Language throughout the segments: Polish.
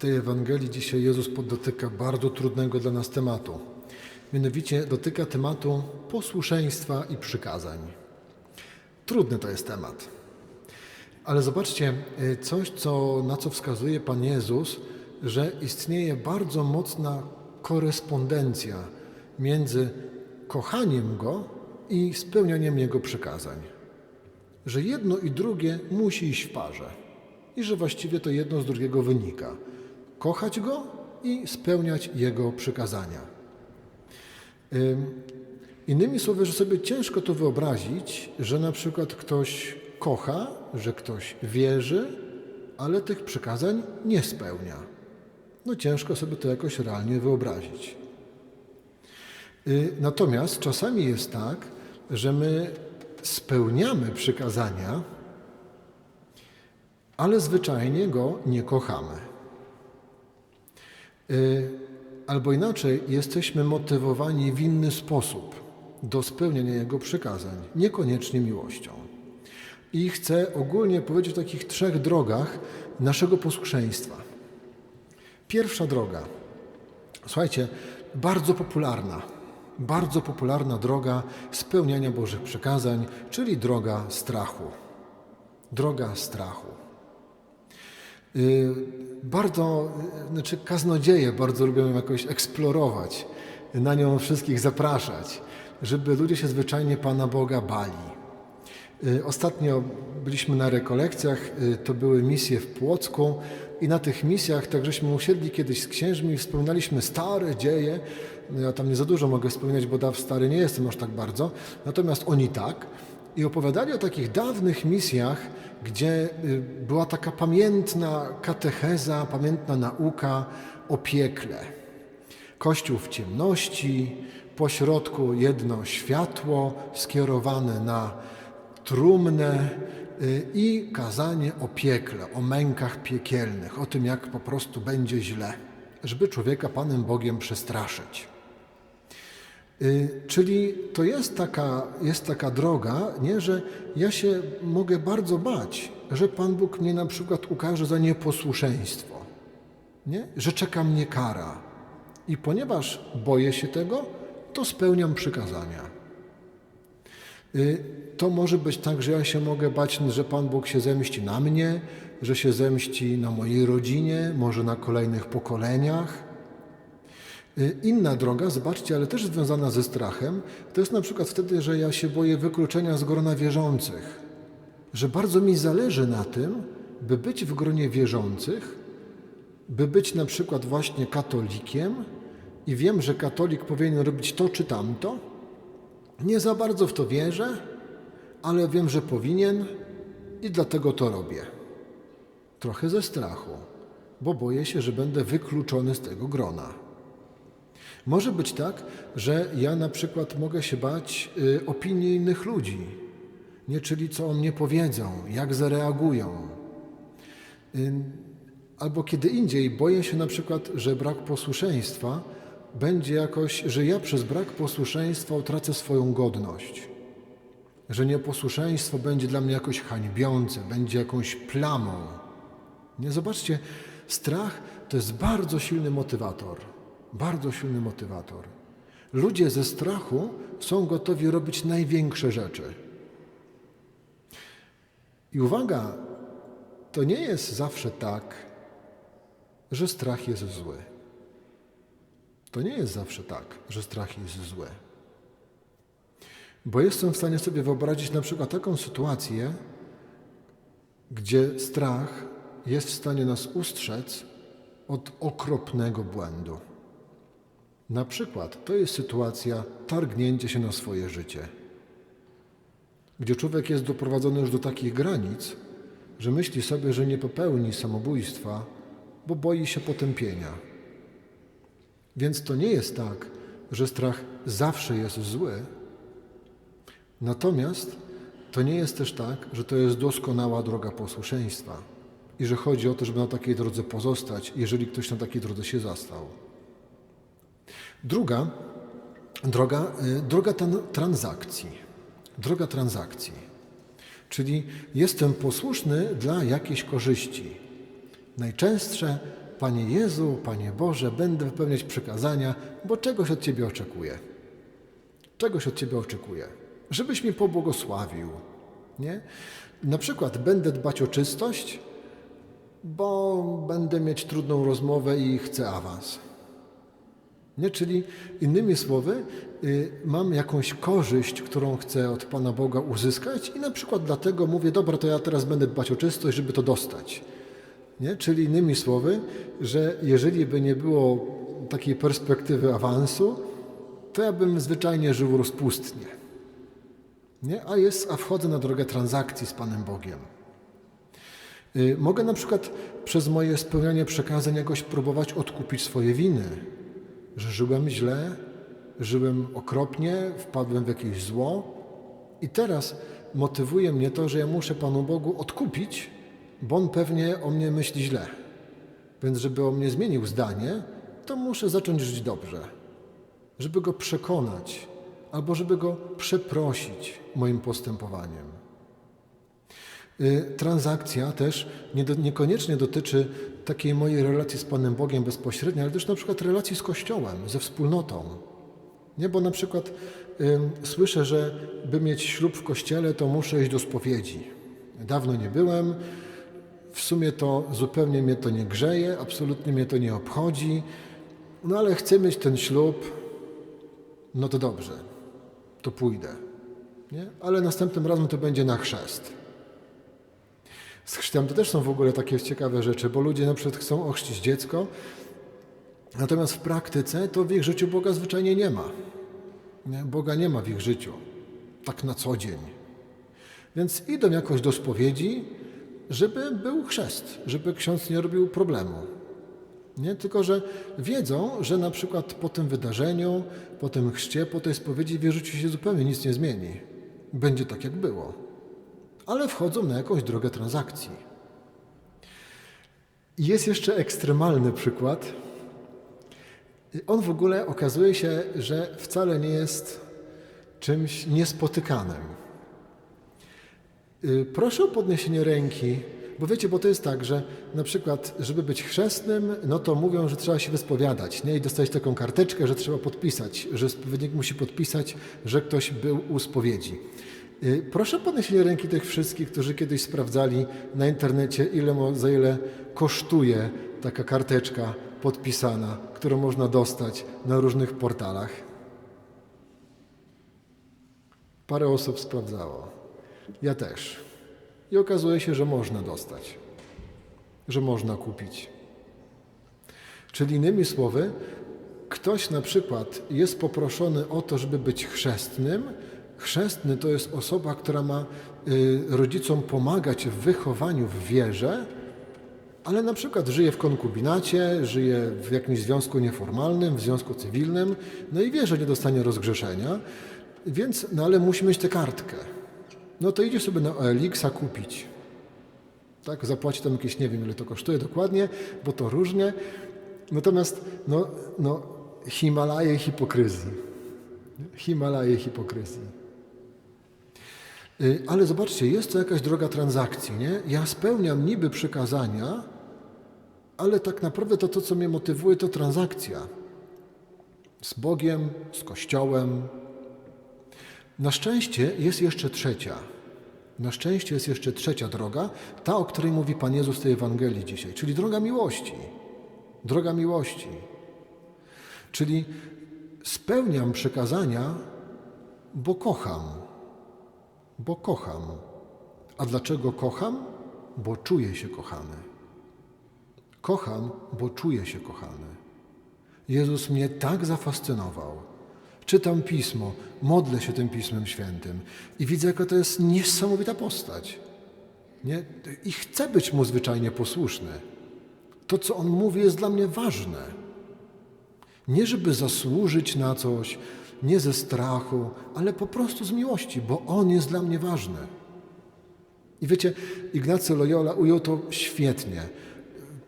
tej Ewangelii dzisiaj Jezus dotyka bardzo trudnego dla nas tematu. Mianowicie dotyka tematu posłuszeństwa i przykazań. Trudny to jest temat. Ale zobaczcie, y, coś, co, na co wskazuje Pan Jezus, że istnieje bardzo mocna korespondencja między kochaniem Go i spełnianiem Jego przykazań. Że jedno i drugie musi iść w parze. I że właściwie to jedno z drugiego wynika. Kochać Go i spełniać Jego przykazania. Ym, Innymi słowy, że sobie ciężko to wyobrazić, że na przykład ktoś kocha, że ktoś wierzy, ale tych przykazań nie spełnia. No ciężko sobie to jakoś realnie wyobrazić. Y, Natomiast czasami jest tak, że my spełniamy przykazania, ale zwyczajnie go nie kochamy. Y, Albo inaczej, jesteśmy motywowani w inny sposób do spełnienia Jego przykazań, niekoniecznie miłością. I chcę ogólnie powiedzieć o takich trzech drogach naszego posłuszeństwa. Pierwsza droga, słuchajcie, bardzo popularna, bardzo popularna droga spełniania Bożych przykazań, czyli droga strachu. Droga strachu. Y, Bardzo, znaczy kaznodzieje bardzo lubią ją jakoś eksplorować, na nią wszystkich zapraszać, żeby ludzie się zwyczajnie Pana Boga bali. Y, Ostatnio byliśmy na rekolekcjach, y, to były misje w Płocku i na tych misjach tak żeśmy usiedli kiedyś z księżmi i wspominaliśmy stare dzieje. No Ja tam nie za dużo mogę wspominać, bo daw stary nie jestem aż tak bardzo, natomiast oni tak. I opowiadali o takich dawnych misjach, gdzie y, była taka pamiętna katecheza, pamiętna nauka o piekle. Kościół w ciemności, pośrodku jedno światło skierowane na trumnę y, i kazanie o piekle, o mękach piekielnych, o tym, jak po prostu będzie źle, żeby człowieka Panem Bogiem przestraszyć. Y, Czyli to jest taka, jest taka droga, nie, że ja się mogę bardzo bać, że Pan Bóg mnie na przykład ukaże za nieposłuszeństwo, nie? że czeka mnie kara. I ponieważ boję się tego, to spełniam przykazania. Y, To może być tak, że ja się mogę bać, że Pan Bóg się zemści na mnie, że się zemści na mojej rodzinie, może na kolejnych pokoleniach. Y, Inna droga, zobaczcie, ale też związana ze strachem, to jest na przykład wtedy, że ja się boję wykluczenia z grona wierzących. Że bardzo mi zależy na tym, by być w gronie wierzących, by być na przykład właśnie katolikiem i wiem, że katolik powinien robić to czy tamto. Nie za bardzo w to wierzę, ale wiem, że powinien i dlatego to robię. Trochę ze strachu, bo boję się, że będę wykluczony z tego grona. Może być tak, że ja na przykład mogę się bać y, opinii innych ludzi, nie czyli co o mnie powiedzą, jak zareagują. Y, albo kiedy indziej boję się na przykład, że brak posłuszeństwa będzie jakoś, że ja przez brak posłuszeństwa utracę swoją godność. Że nieposłuszeństwo będzie dla mnie jakoś hańbiące, będzie jakąś plamą. Nie zobaczcie, strach to jest bardzo silny motywator. Bardzo silny motywator. Ludzie ze strachu są gotowi robić największe rzeczy. I uwaga, to nie jest zawsze tak, że strach jest zły. To nie jest zawsze tak, że strach jest zły. Bo jestem w stanie sobie wyobrazić na przykład taką sytuację, gdzie strach jest w stanie nas ustrzec od okropnego błędu. Na przykład to jest sytuacja targnięcia się na swoje życie, gdzie człowiek jest doprowadzony już do takich granic, że myśli sobie, że nie popełni samobójstwa, bo boi się potępienia. Więc to nie jest tak, że strach zawsze jest zły, natomiast to nie jest też tak, że to jest doskonała droga posłuszeństwa i że chodzi o to, żeby na takiej drodze pozostać, jeżeli ktoś na takiej drodze się zastał. Druga droga, y, droga transakcji. Droga transakcji. Czyli jestem posłuszny dla jakiejś korzyści. Najczęstsze Panie Jezu, Panie Boże, będę wypełniać przykazania, bo czegoś od Ciebie oczekuję. Czegoś od Ciebie oczekuję. Żebyś mi pobłogosławił. Nie? Na przykład będę dbać o czystość, bo będę mieć trudną rozmowę i chcę awans. Nie? Czyli innymi słowy, y, mam jakąś korzyść, którą chcę od Pana Boga uzyskać i na przykład dlatego mówię, dobra, to ja teraz będę dbać o czystość, żeby to dostać. Nie? Czyli innymi słowy, że jeżeli by nie było takiej perspektywy awansu, to ja bym zwyczajnie żył rozpustnie. Nie? A, jest, a wchodzę na drogę transakcji z Panem Bogiem. Y, Mogę na przykład przez moje spełnianie przekazań jakoś próbować odkupić swoje winy, że żyłem źle, żyłem okropnie, wpadłem w jakieś zło i teraz motywuje mnie to, że ja muszę Panu Bogu odkupić, bo On pewnie o mnie myśli źle. Więc żeby o mnie zmienił zdanie, to muszę zacząć żyć dobrze, żeby Go przekonać albo żeby Go przeprosić moim postępowaniem. Y, Transakcja też nie do, niekoniecznie dotyczy takiej mojej relacji z Panem Bogiem bezpośrednio, ale też na przykład relacji z Kościołem, ze wspólnotą. Nie, bo na przykład ym, słyszę, że by mieć ślub w kościele, to muszę iść do spowiedzi. Dawno nie byłem, w sumie to zupełnie mnie to nie grzeje, absolutnie mnie to nie obchodzi, no ale chcę mieć ten ślub, no to dobrze, to pójdę. Nie? Ale następnym razem to będzie na chrzest. Z chrztem to też są w ogóle takie ciekawe rzeczy, bo ludzie na przykład chcą ochrzcić dziecko, natomiast w praktyce to w ich życiu Boga zwyczajnie nie ma. Boga nie ma w ich życiu, tak na co dzień. Więc idą jakoś do spowiedzi, żeby był chrzest, żeby ksiądz nie robił problemu. Nie? Tylko, że wiedzą, że na przykład po tym wydarzeniu, po tym chrzcie, po tej spowiedzi w ich życiu się zupełnie nic nie zmieni. Będzie tak, jak było ale wchodzą na jakąś drogę transakcji. Jest jeszcze ekstremalny przykład. On w ogóle okazuje się, że wcale nie jest czymś niespotykanym. Y, Proszę o podniesienie ręki, bo wiecie, bo to jest tak, że na przykład, żeby być chrzestnym, no to mówią, że trzeba się wyspowiadać, nie? I dostać taką karteczkę, że trzeba podpisać, że spowiednik musi podpisać, że ktoś był u spowiedzi. Y, Proszę podniesienie ręki tych wszystkich, którzy kiedyś sprawdzali na internecie, ile, za ile kosztuje taka karteczka podpisana, którą można dostać na różnych portalach. Parę osób sprawdzało. Ja też. I okazuje się, że można dostać, że można kupić. Czyli innymi słowy, ktoś na przykład jest poproszony o to, żeby być chrzestnym. Chrzestny to jest osoba, która ma y, rodzicom pomagać w wychowaniu w wierze, ale na przykład żyje w konkubinacie, żyje w jakimś związku nieformalnym, w związku cywilnym, no i wie, że nie dostanie rozgrzeszenia, więc, no ale musi mieć tę kartkę. No to idzie sobie na OLX-a kupić. Tak, zapłaci tam jakieś, nie wiem ile to kosztuje dokładnie, bo to różnie. Natomiast, no, no Himalaje hipokryzji. Himalaje hipokryzji. Y, Ale zobaczcie, jest to jakaś droga transakcji, nie? Ja spełniam niby przykazania, ale tak naprawdę to, to co mnie motywuje, to transakcja. Z Bogiem, z Kościołem. Na szczęście jest jeszcze trzecia. Na szczęście jest jeszcze trzecia droga, ta, o której mówi Pan Jezus w tej Ewangelii dzisiaj, czyli droga miłości. Droga miłości. Czyli spełniam przykazania, bo kocham. Bo kocham. A dlaczego kocham? Bo czuję się kochany. Kocham, bo czuję się kochany. Jezus mnie tak zafascynował. Czytam pismo, modlę się tym Pismem Świętym i widzę, jaka to jest niesamowita postać. Nie? I chcę być mu zwyczajnie posłuszny. To, co on mówi, jest dla mnie ważne. Nie żeby zasłużyć na coś, nie ze strachu, ale po prostu z miłości, bo on jest dla mnie ważny. I wiecie, Ignacy Loyola ujął to świetnie.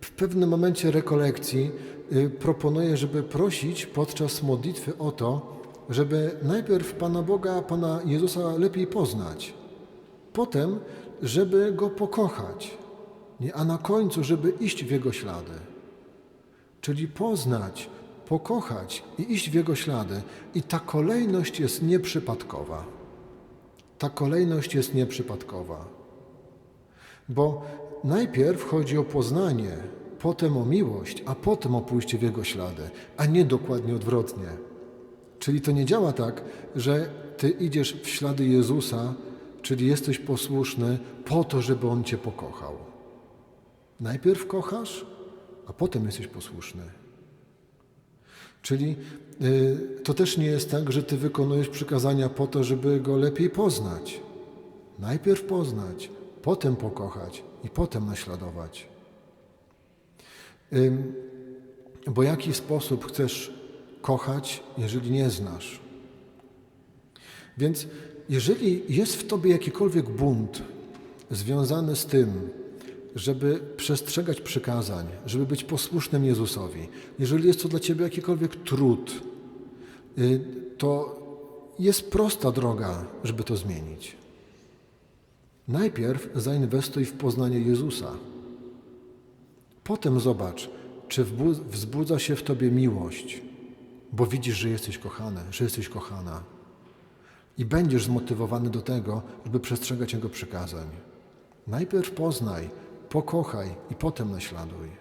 W pewnym momencie rekolekcji y, proponuję, żeby prosić podczas modlitwy o to, żeby najpierw Pana Boga, Pana Jezusa lepiej poznać, potem, żeby Go pokochać, a na końcu, żeby iść w Jego ślady. czyli poznać, pokochać i iść w Jego ślady. I ta kolejność jest nieprzypadkowa. Ta kolejność jest nieprzypadkowa. Bo najpierw chodzi o poznanie, potem o miłość, a potem o pójście w Jego ślady, a nie dokładnie odwrotnie. Czyli to nie działa tak, że Ty idziesz w ślady Jezusa, czyli jesteś posłuszny po to, żeby On Cię pokochał. Najpierw kochasz, a potem jesteś posłuszny. Czyli y, to też nie jest tak, że Ty wykonujesz przykazania po to, żeby Go lepiej poznać. Najpierw poznać, potem pokochać i potem naśladować. Bo jaki sposób chcesz kochać, jeżeli nie znasz? Więc jeżeli jest w tobie jakikolwiek bunt związany z tym, żeby przestrzegać przykazań, żeby być posłusznym Jezusowi, jeżeli jest to dla ciebie jakikolwiek trud, y, to jest prosta droga, żeby to zmienić. Najpierw zainwestuj w poznanie Jezusa. Potem zobacz, czy wzbudza się w tobie miłość, bo widzisz, że jesteś kochany, że jesteś kochana. I będziesz zmotywowany do tego, żeby przestrzegać Jego przykazań. Najpierw poznaj, pokochaj i potem naśladuj.